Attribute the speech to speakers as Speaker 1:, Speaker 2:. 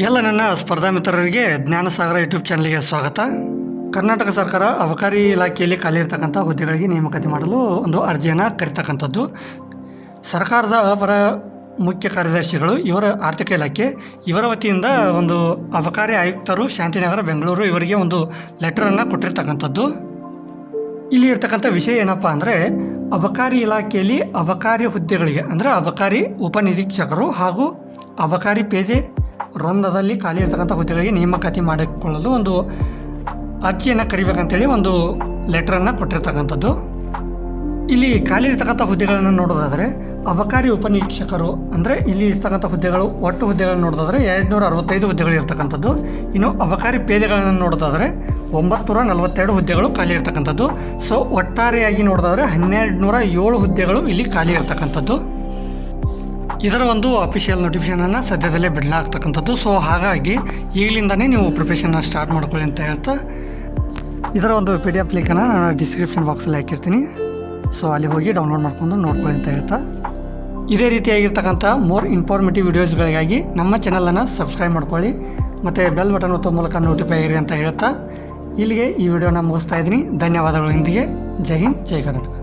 Speaker 1: ಎಲ್ಲ ನನ್ನ ಸ್ಪರ್ಧಾ ಮಿತ್ರರಿಗೆ ಜ್ಞಾನಸಾಗರ ಯೂಟ್ಯೂಬ್ ಚಾನಲ್ಗೆ ಸ್ವಾಗತ. ಕರ್ನಾಟಕ ಸರ್ಕಾರ ಅಬಕಾರಿ ಇಲಾಖೆಯಲ್ಲಿ ಖಾಲಿ ಇರ್ತಕ್ಕಂಥ ಹುದ್ದೆಗಳಿಗೆ ನೇಮಕಾತಿ ಮಾಡಲು ಒಂದು ಅರ್ಜಿಯನ್ನು ಕರಿತಕ್ಕಂಥದ್ದು ಸರ್ಕಾರದ ಅವರ ಮುಖ್ಯ ಕಾರ್ಯದರ್ಶಿಗಳು, ಇವರ ಆರ್ಥಿಕ ಇಲಾಖೆ, ಇವರ ವತಿಯಿಂದ ಒಂದು ಅಬಕಾರಿ ಆಯುಕ್ತರು ಶಾಂತಿನಗರ, ಬೆಂಗಳೂರು ಇವರಿಗೆ ಒಂದು ಲೆಟರನ್ನು ಕೊಟ್ಟಿರ್ತಕ್ಕಂಥದ್ದು. ಇಲ್ಲಿ ಇರ್ತಕ್ಕಂಥ ವಿಷಯ ಏನಪ್ಪ ಅಂದರೆ, ಅಬಕಾರಿ ಇಲಾಖೆಯಲ್ಲಿ ಅಬಕಾರಿ ಹುದ್ದೆಗಳಿಗೆ, ಅಂದರೆ ಅಬಕಾರಿ ಉಪನಿರೀಕ್ಷಕರು ಹಾಗೂ ಅಬಕಾರಿ ಪೇದೆ ವೃಂದದಲ್ಲಿ ಖಾಲಿ ಇರ್ತಕ್ಕಂಥ ಹುದ್ದೆಗಳಿಗೆ ನೇಮಕಾತಿ ಮಾಡಿಕೊಳ್ಳಲು ಒಂದು ಅರ್ಜಿಯನ್ನು ಕರಿಬೇಕಂತೇಳಿ ಒಂದು ಲೆಟ್ರನ್ನು ಕೊಟ್ಟಿರ್ತಕ್ಕಂಥದ್ದು. ಇಲ್ಲಿ ಖಾಲಿ ಇರ್ತಕ್ಕಂಥ ಹುದ್ದೆಗಳನ್ನು ನೋಡೋದಾದರೆ, ಅಬಕಾರಿ ಉಪನಿರೀಕ್ಷಕರು ಅಂದರೆ ಇಲ್ಲಿ ಇರ್ತಕ್ಕಂಥ ಹುದ್ದೆಗಳು, ಒಟ್ಟು ಹುದ್ದೆಗಳನ್ನು ನೋಡೋದಾದರೆ ಎರಡು ನೂರ ಅರವತ್ತೈದು ಹುದ್ದೆಗಳು ಇರ್ತಕ್ಕಂಥದ್ದು. ಇನ್ನು ಅಬಕಾರಿ ಪೇದೆಗಳನ್ನು ನೋಡೋದಾದರೆ ಒಂಬತ್ತು ನಲವತ್ತೆರಡು ಹುದ್ದೆಗಳು ಖಾಲಿ ಇರ್ತಕ್ಕಂಥದ್ದು. ಸೊ ಒಟ್ಟಾರೆಯಾಗಿ ನೋಡೋದಾದರೆ ಹನ್ನೆರಡು ನೂರ ಏಳು ಹುದ್ದೆಗಳು ಇಲ್ಲಿ ಖಾಲಿ ಇರ್ತಕ್ಕಂಥದ್ದು. ಇದರ ಒಂದು ಅಫಿಷಿಯಲ್ ನೋಟಿಫಿಕೇಷನನ್ನು ಸದ್ಯದಲ್ಲೇ ಬಿಡಲಾಗ್ತಕ್ಕಂಥದ್ದು. ಸೊ ಹಾಗಾಗಿ ಈಗಲಿಂದನೇ ನೀವು ಪ್ರಿಪ್ರೇಷನ್ನ ಸ್ಟಾರ್ಟ್ ಮಾಡ್ಕೊಳ್ಳಿ ಅಂತ ಹೇಳ್ತಾ ಇದರ ಒಂದು ಪಿ ಡಿ ಎಫ್ ಲಿಂಕನ್ನು ನಾನು ಡಿಸ್ಕ್ರಿಪ್ಷನ್ ಬಾಕ್ಸಲ್ಲಿ ಹಾಕಿರ್ತೀನಿ. ಸೊ ಅಲ್ಲಿ ಹೋಗಿ ಡೌನ್ಲೋಡ್ ಮಾಡ್ಕೊಂಡು ನೋಡ್ಕೊಳ್ಳಿ ಅಂತ ಹೇಳ್ತಾ. ಇದೇ ರೀತಿಯಾಗಿರ್ತಕ್ಕಂಥ ಮೋರ್ ಇನ್ಫಾರ್ಮೇಟಿವ್ ವಿಡಿಯೋಸ್ಗಳಿಗಾಗಿ ನಮ್ಮ ಚಾನಲನ್ನು ಸಬ್ಸ್ಕ್ರೈಬ್ ಮಾಡ್ಕೊಳ್ಳಿ. ಮತ್ತು ಬೆಲ್ ಬಟನ್ ಒತ್ತೋ ಮೂಲಕ ನೋಟಿಫೈ ಆಗಿರಿ ಅಂತ ಹೇಳ್ತಾ. ಇಲ್ಲಿಗೆ ಈ ವಿಡಿಯೋನ ಮುಗಿಸ್ತಾ ಇದ್ದೀನಿ. ಧನ್ಯವಾದಗಳು ಇಂದಿಗೆ. ಜೈ ಹಿಂದ್, ಜೈ ಕರ್ನಾಟಕ.